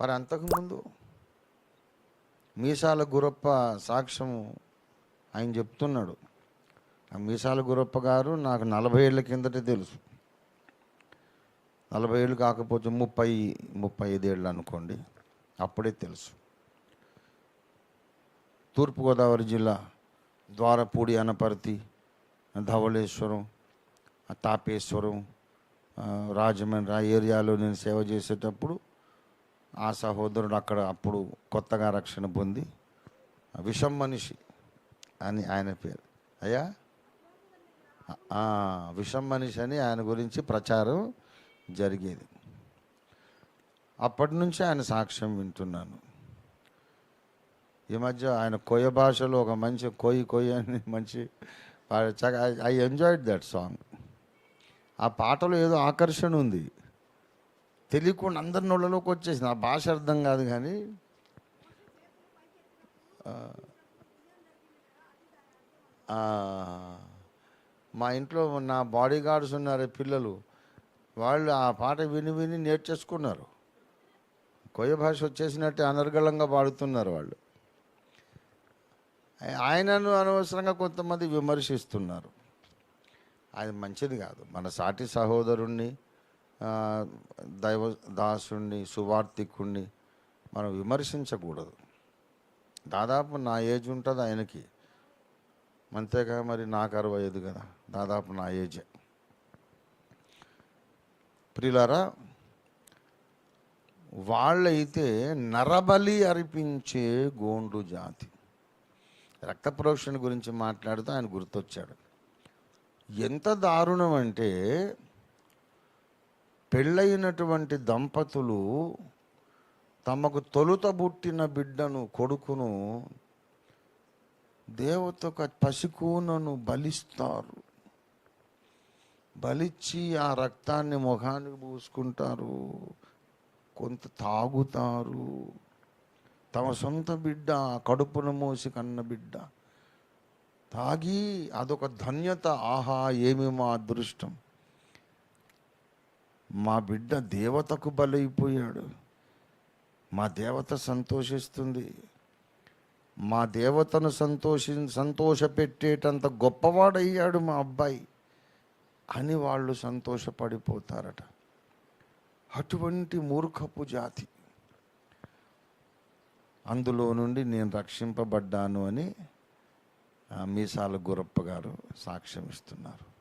మరి అంతకుముందు మీసాల గురప్ప సాక్ష్యము ఆయన చెప్తున్నాడు. ఆ మీసాల గురప్ప గారు నాకు నలభై ఏళ్ళ కిందటే తెలుసు. నలభై ఏళ్ళు కాకపోతే ముప్పై ముప్పై ఐదేళ్ళు అనుకోండి అప్పుడే తెలుసు. తూర్పుగోదావరి జిల్లా ద్వారపూడి అనపర్తి ధవళేశ్వరం తాపేశ్వరం రాజమండ్రి ఆ ఏరియాలో నేను సేవ చేసేటప్పుడు ఆ సహోదరుడు అక్కడ అప్పుడు కొత్తగా రక్షణ పొంది విషం మనిషి అని ఆయన పేరు. అయ్యా? విషం మనిషి అని ఆయన గురించి ప్రచారం జరిగేది. అప్పటి నుంచి ఆయన సాక్ష్యం వింటున్నాను. ఈ మధ్య ఆయన కొయ్య భాషలో ఒక మంచి కొయ్యి కొయ్య అని మంచి ఐ ఎంజాయిడ్ దట్ సాంగ్ ఆ పాటలో ఏదో ఆకర్షణ ఉంది. తెలియకుండా అందరి నోళ్ళలోకి వచ్చేసింది. ఆ భాష అర్థం కాదు కానీ మా ఇంట్లో నా బాడీ గార్డ్స్ ఉన్నారు పిల్లలు. వాళ్ళు ఆ పాట విని విని నేర్చేసుకున్నారు. కొయ్య భాష వచ్చేసినట్టే అనర్గళంగా పాడుతున్నారు వాళ్ళు. ఆయనను అనవసరంగా కొంతమంది విమర్శిస్తున్నారు. అది మంచిది కాదు. మన సాటి సహోదరుణ్ణి దైవ దాసుణ్ణి సువార్థికుణ్ణి మనం విమర్శించకూడదు. దాదాపు నా ఏజ్ ఉంటుంది ఆయనకి. అంతేగా మరి నాకు అరవై ఐదు కదా దాదాపు నా ఏజే. ప్రియులారా వాళ్ళైతే నరబలి అర్పించే గోండు జాతి. రక్త ప్రోక్షణ గురించి మాట్లాడుతూ ఆయన గుర్తొచ్చాడు. ఎంత దారుణం అంటే పెళ్ళైనటువంటి దంపతులు తమకు తొలుత పుట్టిన బిడ్డను కొడుకును దేవతకు పసికూనను బలిస్తారు. బలిచ్చి ఆ రక్తాన్ని ముఖానికి పూసుకుంటారు. కొంత తాగుతారు. తమ సొంత బిడ్డ కడుపున మోసి కన్న బిడ్డ. తాగి అదొక ధన్యత. ఆహా ఏమి మా అదృష్టం. మా బిడ్డ దేవతకు బలైపోయాడు. మా దేవత సంతోషిస్తుంది. మా దేవతను సంతోషి సంతోషపెట్టేటంత గొప్పవాడయ్యాడు మా అబ్బాయి అని వాళ్ళు సంతోషపడిపోతారట. అటువంటి మూర్ఖపు జాతి. అందులో నుండి నేను రక్షింపబడ్డాను అని మీసాల గురప్ప గారు సాక్ష్యం ఇస్తున్నారు